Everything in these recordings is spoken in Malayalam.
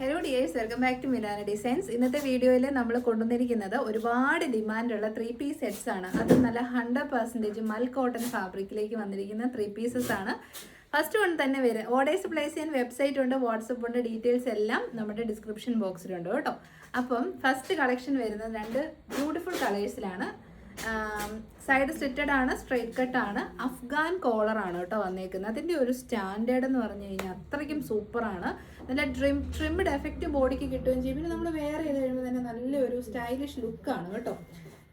Hello dears welcome back to Milana designs ഇന്നത്തെ വീഡിയോയിൽ നമ്മൾ കൊണ്ടുവന്നിരിക്കുന്നത് ഒരുപാട് ഡിമാൻഡുള്ള ത്രീ പീസ് സെറ്റ്സ് ആണ്. അത് നല്ല ഹൺഡ്രഡ് പെർസെന്റേജ് മൽ കോട്ടൺ ഫാബ്രിക്കിലേക്ക് വന്നിരിക്കുന്ന ത്രീ പീസസ് ആണ്. ഫസ്റ്റ് വൺ തന്നെ വരും. ഓർഡേഴ്സ് പ്ലേസ് ചെയ്യാൻ വെബ്സൈറ്റ് ഉണ്ട് വാട്സപ്പ് ഉണ്ട് ഡീറ്റെയിൽസ് എല്ലാം നമ്മുടെ ഡിസ്ക്രിപ്ഷൻ ബോക്സിലുണ്ട് കേട്ടോ. അപ്പം ഫസ്റ്റ് കളക്ഷൻ വരുന്നത് രണ്ട് ബ്യൂട്ടിഫുൾ കളേഴ്സിലാണ് സൈഡ് സ്റ്റിറ്റഡ് ആണ് സ്ട്രൈറ്റ് കട്ട് ആണ്. അഫ്ഗാൻ ആണ് കേട്ടോ വന്നേക്കുന്നത്. അതിന്റെ ഒരു സ്റ്റാൻഡേർഡ് എന്ന് പറഞ്ഞു കഴിഞ്ഞാൽ അത്രയ്ക്കും സൂപ്പറാണ് നല്ല ഡ്രിം ട്രിംഡ് എഫക്റ്റ് ബോഡിക്ക് കിട്ടുകയും ചെയ്യും. പിന്നെ നമ്മൾ വേറെ ചെയ്ത് കഴിയുമ്പോൾ തന്നെ നല്ലൊരു സ്റ്റൈലിഷ് ലുക്കാണ് കേട്ടോ.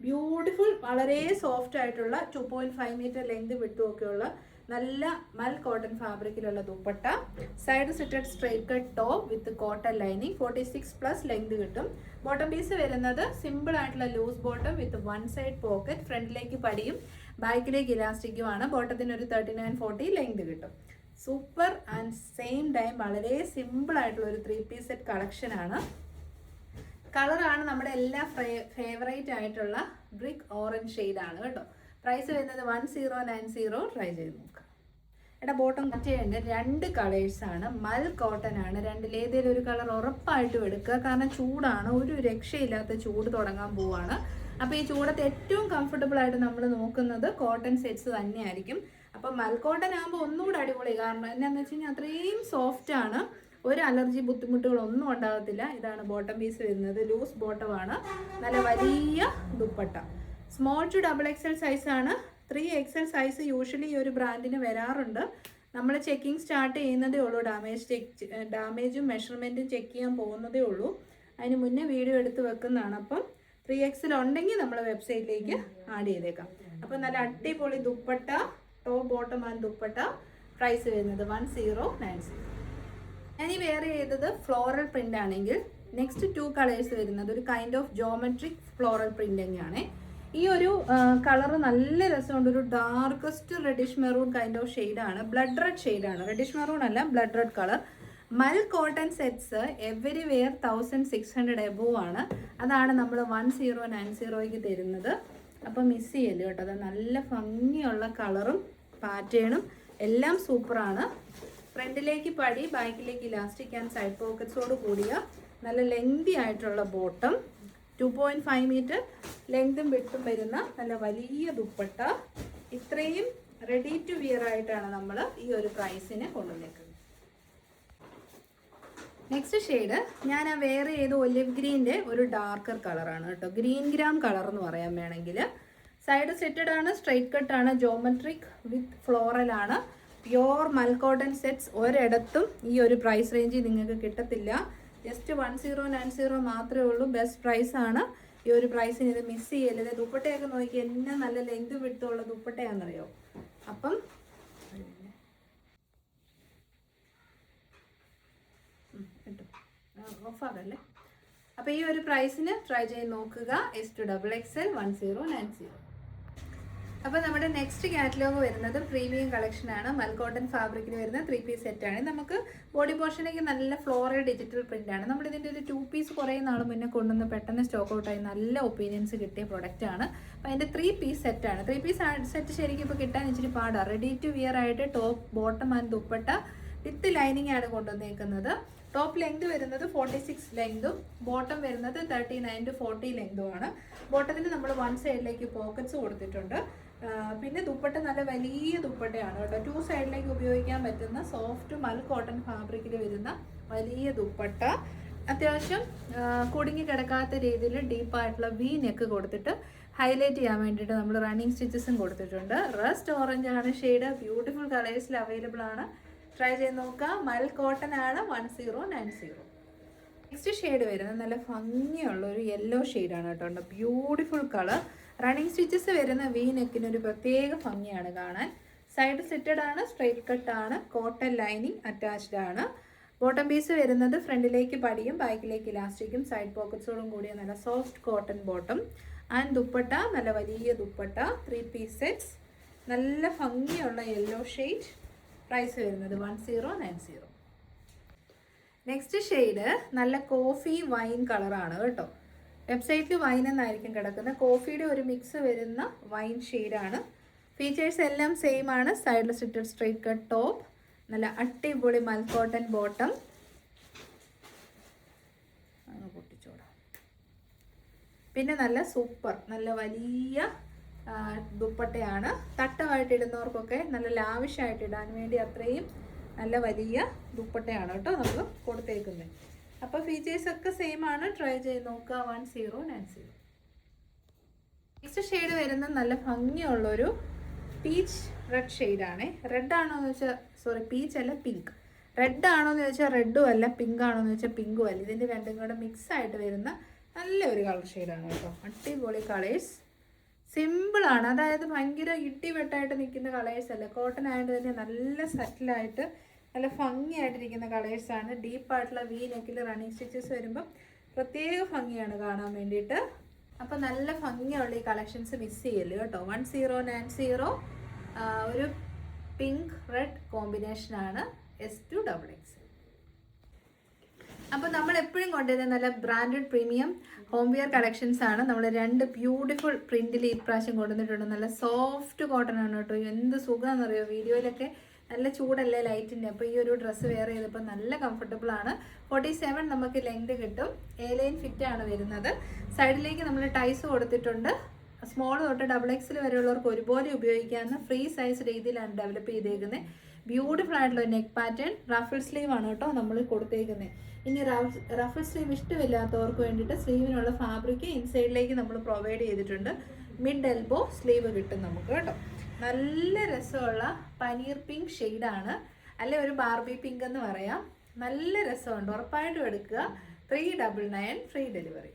ബ്യൂട്ടിഫുൾ വളരെ സോഫ്റ്റ് ആയിട്ടുള്ള two point five metre length വിട്ടുമൊക്കെയുള്ള നല്ല mul cotton ഫാബ്രിക്കിലുള്ള dupatta. Side slitted straight cut top with cotton lining forty six plus length കിട്ടും. ബോട്ടം പീസ് വരുന്നത് സിമ്പിൾ ആയിട്ടുള്ള loose bottom with one side pocket ഫ്രണ്ടിലേക്ക് പടിയും ബാക്കിലേക്ക് ഇലാസ്റ്റിക്കുമാണ് ബോട്ടത്തിന് ഒരു തേർട്ടി നയൻ ഫോർട്ടി ലെങ്ത് കിട്ടും. സൂപ്പർ ആൻഡ് സെയിം ടൈം വളരെ സിമ്പിൾ ആയിട്ടുള്ള ഒരു ത്രീ പീസ് സെറ്റ് കളക്ഷൻ ആണ്. കളറാണ് നമ്മുടെ എല്ലാ ഫേവറേറ്റ് ആയിട്ടുള്ള ബ്രിക്ക് ഓറഞ്ച് ഷെയ്ഡാണ് കേട്ടോ. പ്രൈസ് വരുന്നത് one zero nine zero try ചെയ്ത് നോക്കാം. എടാ ബോട്ടം ചെയ്യേണ്ട രണ്ട് കളേഴ്സാണ് മൽ കോട്ടൺ ആണ്. രണ്ടിലേതേലും ഒരു കളർ ഉറപ്പായിട്ടും എടുക്കുക. കാരണം ചൂടാണ്. ഒരു രക്ഷയില്ലാത്ത ചൂട് തുടങ്ങാൻ പോവാണ്. അപ്പോൾ ഈ ചൂടത്ത് ഏറ്റവും കംഫർട്ടബിൾ ആയിട്ട് നമ്മൾ നോക്കുന്നത് കോട്ടൺ സെറ്റ്സ് തന്നെയായിരിക്കും. അപ്പം മൽ കോട്ടൺ ആകുമ്പോൾ ഒന്നുകൂടെ അടിപൊളി. കാരണം എന്താണെന്ന് വെച്ച് കഴിഞ്ഞാൽ അത്രയും സോഫ്റ്റ് ആണ്. ഒരു അലർജി ബുദ്ധിമുട്ടുകളൊന്നും ഉണ്ടാകത്തില്ല. ഇതാണ് ബോട്ടം പീസ് വരുന്നത്. ലൂസ് ബോട്ടമാണ് നല്ല വലിയ dupatta. Small to double XL സൈസാണ് ത്രീ എക്സൽ സൈസ് യൂഷ്വലി ഈ ഒരു ബ്രാൻഡിന് വരാറുണ്ട്. നമ്മൾ ചെക്കിംഗ് സ്റ്റാർട്ട് ചെയ്യുന്നതേ ഉള്ളൂ. ഡാമേജ് ചെക്ക് ഡാമേജും മെഷർമെന്റും ചെക്ക് ചെയ്യാൻ പോകുന്നതേ ഉള്ളൂ. അതിന് മുന്നേ വീഡിയോ എടുത്ത് വെക്കുന്നതാണ്. അപ്പം ത്രീ എക്സൽ ഉണ്ടെങ്കിൽ നമ്മൾ വെബ്സൈറ്റിലേക്ക് ആഡ് ചെയ്തേക്കാം. അപ്പം നല്ല അടിപൊളി dupatta top bottom and dupatta. Price വരുന്നത് വൺ സീറോ നയൻ സീറോ ഞാൻ ഈ വേറെ ചെയ്തത് ഫ്ലോറൽ പ്രിന്റ് ആണെങ്കിൽ നെക്സ്റ്റ് ടു കളേഴ്സ് വരുന്നത് ഒരു kind of geometric floral printing ആണ് ഈ ഒരു കളർ നല്ല രസമുണ്ട്. ഒരു darkest reddish maroon kind of ഷെയ്ഡാണ് ബ്ലഡ് റെഡ് ഷെയ്ഡാണ് റെഡിഷ് മെറൂൺ അല്ല blood red colour mul cotton sets everywhere thousand six hundred above ആണ്. അതാണ് നമ്മൾ വൺ സീറോ നയൻ സീറോയ്ക്ക് തരുന്നത്. അപ്പോൾ മിസ് ചെയ്യല്ലോ കേട്ടോ. അത് നല്ല ഭംഗിയുള്ള കളറും പാറ്റേണും എല്ലാം സൂപ്പറാണ് ഫ്രണ്ടിലേക്ക് പടി ബാക്കിലേക്ക് ഇലാസ്റ്റിക് ആൻഡ് സൈഡ് പോക്കറ്റ്സോട് കൂടിയ നല്ല ലെങ്തി ആയിട്ടുള്ള bottom two point five metre ലെങ്തും വിട്ടും വരുന്ന നല്ല വലിയ ദുപ്പട്ട. ഇത്രയും റെഡി ടു വിയർ ആയിട്ടാണ് നമ്മൾ ഈ ഒരു പ്രൈസിന് കൊണ്ടുവന്നേക്കുന്നത്. നെക്സ്റ്റ് ഷെയ്ഡ് ഞാൻ ആ വേറെ ഏത് ഒലിവ് ഗ്രീന്റെ ഒരു ഡാർക്കർ കളറാണ് കേട്ടോ. ഗ്രീൻ ഗ്രാം കളർ എന്ന് പറയാൻ വേണമെങ്കിൽ. സൈഡ് സെറ്റഡ് ആണ് സ്ട്രൈറ്റ് കട്ട് ആണ് ജോമെട്രിക് വിത്ത് ഫ്ലോറൽ ആണ്. പ്യോർ മൽക്കോട്ടൺ സെറ്റ്സ് ഒരിടത്തും ഈ ഒരു പ്രൈസ് റേഞ്ചിൽ നിങ്ങൾക്ക് കിട്ടത്തില്ല. Just one zero nine zero മാത്രമേ ഉള്ളൂ. ബെസ്റ്റ് പ്രൈസ് ആണ്. ഈ ഒരു പ്രൈസിന് ഇത് മിസ് ചെയ്യല്ലേ? ദുപ്പട്ടയൊക്കെ നോക്കി എന്നെ നല്ല ലെങ്ത് വിട്ടുള്ള ദുപ്പട്ടയാണെന്നറിയോ? അപ്പം ഓഫാകല്ലേ അപ്പോൾ ഈ ഒരു പ്രൈസിന് ട്രൈ ചെയ്ത് നോക്കുക. S to double X L one zero nine zero അപ്പോൾ നമ്മുടെ നെക്സ്റ്റ് കാറ്റലോഗ് വരുന്നത് പ്രീമിയം കളക്ഷൻ ആണ്. മൽക്കോട്ടൺ ഫാബ്രിക്കിൽ വരുന്ന ത്രീ പീസ് സെറ്റ് ആണ്. നമുക്ക് ബോഡി പോർഷനിലേക്ക് നല്ല ഫ്ലോറൽ ഡിജിറ്റൽ നമ്മൾ ഇതിന്റെ ഒരു ടു പീസ് കുറേ നാൾ മുന്നേ കൊണ്ടുവന്ന് പെട്ടെന്ന് സ്റ്റോക്ക് ഔട്ടായി നല്ല ഒപ്പീനിയൻസ് കിട്ടിയ പ്രൊഡക്റ്റ് ആണ്. അപ്പോൾ അതിന്റെ ത്രീ പീസ് സെറ്റ് ആണ്. ത്രീ പീസ് സെറ്റ് ശരിക്കും ഇപ്പോൾ കിട്ടാൻ ഇച്ചിരി പാടാണ് റെഡി ടു വിയർ ആയിട്ട് top bottom and dupatta with lining ആണ് കൊണ്ടുവന്നേക്കുന്നത്. ടോപ്പ് ലെങ്ത് വരുന്നത് ഫോർട്ടി സിക്സ് ലെങ്തും ബോട്ടം വരുന്നത് തേർട്ടി നയൻ ടു ഫോർട്ടി ലെങ്തുമാണ് ബോട്ടത്തിന് നമ്മൾ വൺ സൈഡിലേക്ക് പോക്കറ്റ്സ് കൊടുത്തിട്ടുണ്ട്. പിന്നെ ദുപ്പട്ട നല്ല വലിയ ദുപ്പട്ടയാണ് കേട്ടോ. ടു സൈഡിലേക്ക് ഉപയോഗിക്കാൻ പറ്റുന്ന സോഫ്റ്റ് മൽ കോട്ടൺ ഫാബ്രിക്കിൽ വരുന്ന വലിയ ദുപ്പട്ട. അത്യാവശ്യം കുടുങ്ങി കിടക്കാത്ത രീതിയിൽ ഡീപ്പായിട്ടുള്ള വി നെക്ക് കൊടുത്തിട്ട് ഹൈലൈറ്റ് ചെയ്യാൻ വേണ്ടിയിട്ട് നമ്മൾ റണ്ണിങ് സ്റ്റിച്ചസും കൊടുത്തിട്ടുണ്ട്. റസ്റ്റ് ഓറഞ്ച് ആണ് ഷെയ്ഡ് ബ്യൂട്ടിഫുൾ കളേഴ്സിൽ അവൈലബിൾ ആണ്. ട്രൈ ചെയ്ത് നോക്കുക മൽ കോട്ടൺ ആണ് one zero nine zero next shade വരുന്നത് നല്ല ഭംഗിയുള്ള ഒരു യെല്ലോ ഷെയ്ഡാണ് കേട്ടോ. ബ്യൂട്ടിഫുൾ കളർ റണ്ണിങ് സ്റ്റിച്ചസ് വരുന്ന വി നെക്കിന് ഒരു പ്രത്യേക ഭംഗിയാണ് കാണാൻ. സൈഡ് സെറ്റഡ് ആണ് സ്ട്രൈറ്റ് കട്ട് ആണ് കോട്ടൺ ലൈനിങ് അറ്റാച്ച്ഡ് ആണ്. ബോട്ടം പീസ് വരുന്നത് ഫ്രണ്ടിലേക്ക് പടിയും ബാക്കിലേക്ക് ഇലാസ്റ്റിക്കും സൈഡ് പോക്കറ്റ്സോടും കൂടിയ നല്ല soft cotton bottom and dupatta നല്ല വലിയ ദുപ്പട്ട ത്രീ പീസ് സെറ്റ്സ് നല്ല ഭംഗിയുള്ള യെല്ലോ ഷെയ്ഡ് പ്രൈസ് വരുന്നത് one zero nine zero next shade നല്ല കോഫി വൈൻ കളറാണ് കേട്ടോ. വെബ്സൈറ്റിൽ വൈൻ എന്നായിരിക്കും കിടക്കുന്നത് കോഫിയുടെ ഒരു മിക്സ് വരുന്ന വൈൻ ഷെയ്ഡാണ് ഫീച്ചേഴ്സ് എല്ലാം സെയിം ആണ്. സൈഡിൽ സിറ്റഡ് സ്ട്രൈറ്റ് കട്ട് ടോപ്പ് നല്ല അടിപൊളി മൽക്കോട്ടൺ ബോട്ടം പൊട്ടിച്ചോടാം. പിന്നെ നല്ല സൂപ്പർ നല്ല വലിയ ദുപ്പട്ടയാണ്. തട്ടമായിട്ട് ഇടുന്നവർക്കൊക്കെ നല്ല ലാവിഷായിട്ട് ഇടാൻ വേണ്ടി അത്രയും നല്ല വലിയ ദുപ്പട്ടയാണ് കേട്ടോ നമ്മൾ കൊടുത്തേക്കുന്നത് അപ്പോൾ ഫീച്ചേഴ്സ് ഒക്കെ സെയിം ആണ്. ട്രൈ ചെയ്ത് നോക്കുക one zero nine zero next shade വരുന്ന നല്ല ഭംഗിയുള്ളൊരു പീച്ച് റെഡ് ഷെയ്ഡാണേ റെഡ് ആണോ എന്ന് വെച്ചാൽ സോറി പീച്ച് അല്ല പിങ്ക് റെഡ് ആണോ എന്ന് ചോദിച്ചാൽ റെഡും അല്ല പിങ്ക് ആണോ എന്ന് വെച്ചാൽ പിങ്കും അല്ല. ഇതിന്റെ രണ്ടും കൂടെ മിക്സ് ആയിട്ട് വരുന്ന നല്ല ഒരു കളർ ഷെയ്ഡാണ് കേട്ടോ. അടിപൊളി കളേഴ്സ് സിമ്പിളാണ് അതായത് ഭയങ്കര ഇട്ടി വെട്ടായിട്ട് നിൽക്കുന്ന കളേഴ്സ് അല്ല. കോട്ടൺ ആയതുകൊണ്ട് തന്നെ നല്ല സെറ്റിലായിട്ട് നല്ല ഭംഗിയായിട്ടിരിക്കുന്ന കളേഴ്സാണ് ഡീപ്പായിട്ടുള്ള വി നെക്കിൽ റണ്ണിങ് സ്റ്റിച്ചസ് വരുമ്പം പ്രത്യേക ഭംഗിയാണ് കാണാൻ വേണ്ടിയിട്ട്. അപ്പോൾ നല്ല ഭംഗിയുള്ള ഈ കളക്ഷൻസ് മിസ് ചെയ്യല്ലോ കേട്ടോ? വൺ സീറോ നയൻ സീറോ ഒരു പിങ്ക് റെഡ് കോമ്പിനേഷനാണ് എസ് ടു ഡബിൾ എക്സ് അപ്പോൾ നമ്മൾ എപ്പോഴും കൊണ്ടുവരുന്ന നല്ല branded premium home wear collections ആണ്. നമ്മൾ രണ്ട് ബ്യൂട്ടിഫുൾ പ്രിന്റിൽ ഈ പ്രാവശ്യം കൊണ്ടുവന്നിട്ടുണ്ട്. നല്ല സോഫ്റ്റ് കോട്ടൺ ആണ് കേട്ടോ. എന്ത് സുഖമാണെന്നറിയോ? വീഡിയോയിലൊക്കെ നല്ല ചൂടല്ലേ ലൈറ്റിന്റെ? അപ്പോൾ ഈ ഒരു ഡ്രസ്സ് വെയർ ചെയ്തപ്പോൾ നല്ല കംഫർട്ടബിൾ ആണ്. ഫോർട്ടി സെവൻ നമുക്ക് ലെങ്ത് കിട്ടും. എ ലൈൻ ഫിറ്റ് ആണ് വരുന്നത്. സൈഡിലേക്ക് നമ്മൾ ടൈസ് കൊടുത്തിട്ടുണ്ട്. സ്മോൾ തൊട്ട് ഡബിൾ എക്സിൽ വരെയുള്ളവർക്ക് ഒരുപോലെ ഉപയോഗിക്കാവുന്ന ഫ്രീ സൈസ് രീതിയിലാണ് ഡെവലപ്പ് ചെയ്തേക്കുന്നത് ബ്യൂട്ടിഫുൾ ആയിട്ടുള്ള നെക്ക് പാറ്റേൺ റഫിൾ സ്ലീവ് ആണ് കേട്ടോ നമ്മൾ കൊടുത്തേക്കുന്നത് ഇനി റഫിൾ സ്ലീവ് ഇഷ്ടമില്ലാത്തവർക്ക് വേണ്ടിയിട്ട് സ്ലീവിനുള്ള ഫാബ്രിക് ഇൻസൈഡിലേക്ക് നമ്മൾ പ്രൊവൈഡ് ചെയ്തിട്ടുണ്ട്. മിഡ് എൽബോ സ്ലീവ് കിട്ടും നമുക്ക് കേട്ടോ. നല്ല രസമുള്ള പനീർ പിങ്ക് ഷെയ്ഡാണ്. അല്ലെ ഒരു ബാർബി പിങ്ക് എന്ന് പറയാം. നല്ല രസമുണ്ട്. ഉറപ്പായിട്ടും എടുക്കുക. Three double nine free delivery.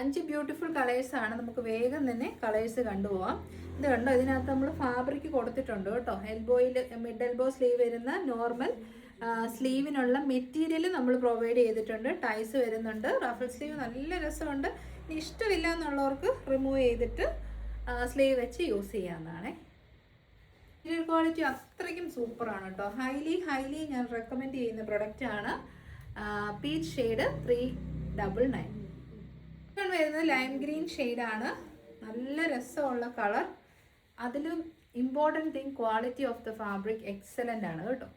അഞ്ച് ബ്യൂട്ടിഫുൾ കളേഴ്സ് ആണ്. നമുക്ക് വേഗം തന്നെ കളേഴ്സ് കണ്ടുപോവാം. ഇത് കണ്ടോ? ഇതിനകത്ത് നമ്മൾ ഫാബ്രിക് കൊടുത്തിട്ടുണ്ട് കേട്ടോ. എൽബോയിൽ മിഡ് എൽബോ സ്ലീവ് വരുന്ന നോർമൽ സ്ലീവിനുള്ള മെറ്റീരിയൽ നമ്മൾ പ്രൊവൈഡ് ചെയ്തിട്ടുണ്ട്. ടൈസ് വരുന്നുണ്ട്. റഫിൾ സ്ലീവ് നല്ല രസമുണ്ട്. ഇനി ഇഷ്ടമില്ല എന്നുള്ളവർക്ക് റിമൂവ് ചെയ്തിട്ട് സ്ലീവ് വെച്ച് യൂസ് ചെയ്യാവുന്നതാണേ. മെറ്റീരിയൽ ക്വാളിറ്റി അത്രയ്ക്കും സൂപ്പറാണ് കേട്ടോ ഹൈലി ഹൈലി ഞാൻ റെക്കമെൻഡ് ചെയ്യുന്ന പ്രൊഡക്റ്റ് ആണ് peach shade three double nine വരുന്നത് ലൈം ഗ്രീൻ ഷെയ്ഡാണ് നല്ല രസമുള്ള കളർ അതിലും important thing quality of the fabric excellent ആണ് കേട്ടോ.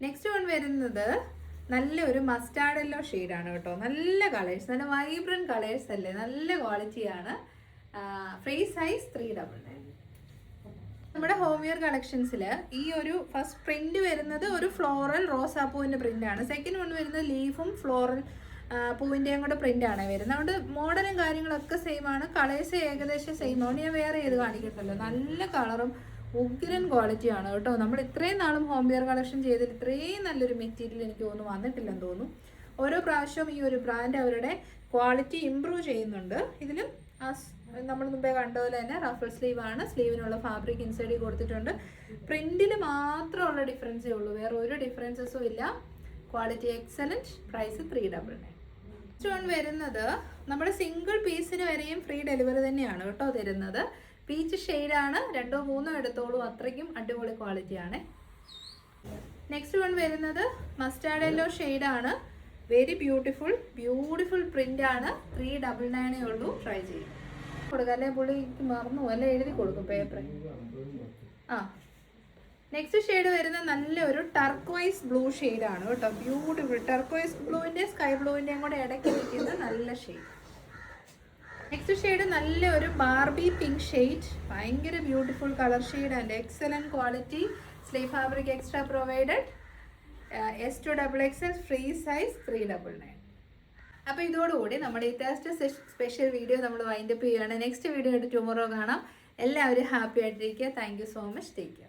നെക്സ്റ്റ് വൺ വരുന്നത് നല്ല ഒരു മസ്റ്റാർഡ് യെല്ലോ ആണ് കേട്ടോ. നല്ല കളേഴ്സ് നല്ല വൈബ്രന്റ് കളേഴ്സ് അല്ലേ? നല്ല ക്വാളിറ്റിയാണ് free size three double nine നമ്മുടെ ഹോം വെയർ കളക്ഷൻസിൽ ഈ ഒരു ഫസ്റ്റ് പ്രിന്റ് വരുന്നത് ഒരു ഫ്ലോറൽ റോസാപ്പൂവിന്റെ പ്രിന്റ് ആണ്. സെക്കൻഡ് വൺ വരുന്നത് ലീഫും ഫ്ലോറൽ പൂവിന്റെയും കൂടെ പ്രിന്റ് ആണ് വരുന്നത്. അതുകൊണ്ട് മോഡലും കാര്യങ്ങളൊക്കെ സെയിം ആണ്. കളേഴ്സ് ഏകദേശം സെയിം ആണ്. ഞാൻ വേറെ ഏത് കാണിക്കട്ടല്ലോ നല്ല കളറും ഉഗ്രൻ ക്വാളിറ്റി ആണ് കേട്ടോ. നമ്മൾ ഇത്രയും നാളും ഹോം വെയർ കളക്ഷൻ ചെയ്തിട്ട് ഇത്രയും നല്ലൊരു മെറ്റീരിയൽ എനിക്ക് തോന്നുന്നു വന്നിട്ടില്ലെന്ന് തോന്നുന്നു. ഓരോ പ്രാവശ്യവും ഈ ഒരു ബ്രാൻഡ് അവരുടെ ക്വാളിറ്റി ഇമ്പ്രൂവ് ചെയ്യുന്നുണ്ട്. ഇതിലും നമ്മൾ മുമ്പേ കണ്ട പോലെ തന്നെ റഫൽ സ്ലീവ് ആണ്. സ്ലീവിനുള്ള ഫാബ്രിക് ഇൻസൈഡിൽ കൊടുത്തിട്ടുണ്ട്. പ്രിന്റിൽ മാത്രമുള്ള ഡിഫറൻസേ ഉള്ളൂ. വേറെ ഒരു ഡിഫറൻസസും ഇല്ല. Quality excellent price three double nine വരുന്നത് നമ്മുടെ സിംഗിൾ പീസിന് വരെയും ഫ്രീ ഡെലിവറി തന്നെയാണ് കേട്ടോ തരുന്നത്. പീച്ച് ഷെയ്ഡാണ് രണ്ടോ മൂന്നോ എടുത്തോളൂ. അത്രയ്ക്കും അടിപൊളി ക്വാളിറ്റി ആണ്. നെക്സ്റ്റ് വൺ വരുന്നത് മസ്റ്റാർഡ് യെല്ലോ ഷെയ്ഡാണ് വെരി ബ്യൂട്ടിഫുൾ ബ്യൂട്ടിഫുൾ പ്രിന്റ് ആണ്. ത്രീ ഡബിൾ നയനേ ഉള്ളൂ. ട്രൈ ചെയ്യും. കൊടുക്കുക അല്ലെ പുള്ളി മറന്നു അല്ലെ എഴുതി കൊടുക്കും പേപ്പറിൽ ആ. നെക്സ്റ്റ് ഷെയ്ഡ് വരുന്ന നല്ലൊരു ടർക്വൈസ് ബ്ലൂ ആണ് കേട്ടോ. ബ്യൂട്ടിഫുൾ ടർക്വൈസ് ബ്ലൂവിന്റെ സ്കൈ ബ്ലൂവിന്റെയും കൂടെ ഇടയ്ക്ക് നിൽക്കുന്ന നല്ല ഷെയ്ഡ് നെക്സ്റ്റ് ഷെയ്ഡ് നല്ല ഒരു ബാർബി പിങ്ക് ഷെയ്ഡ് ഭയങ്കര beautiful colour shade and excellent quality sleeve fabric extra provided S to double X L free size three double nine അപ്പോൾ ഇതോടുകൂടി നമ്മുടെ ഈ തേഴ്സ്ഡേ സ്പെഷ്യൽ വീഡിയോ നമ്മൾ വൈൻഡപ്പ് ചെയ്യുകയാണ്. നെക്സ്റ്റ് വീഡിയോ ആയിട്ട് ടുമോറോ കാണാം. എല്ലാവരും ഹാപ്പി ആയിട്ടിരിക്കുക. Thank you so much take care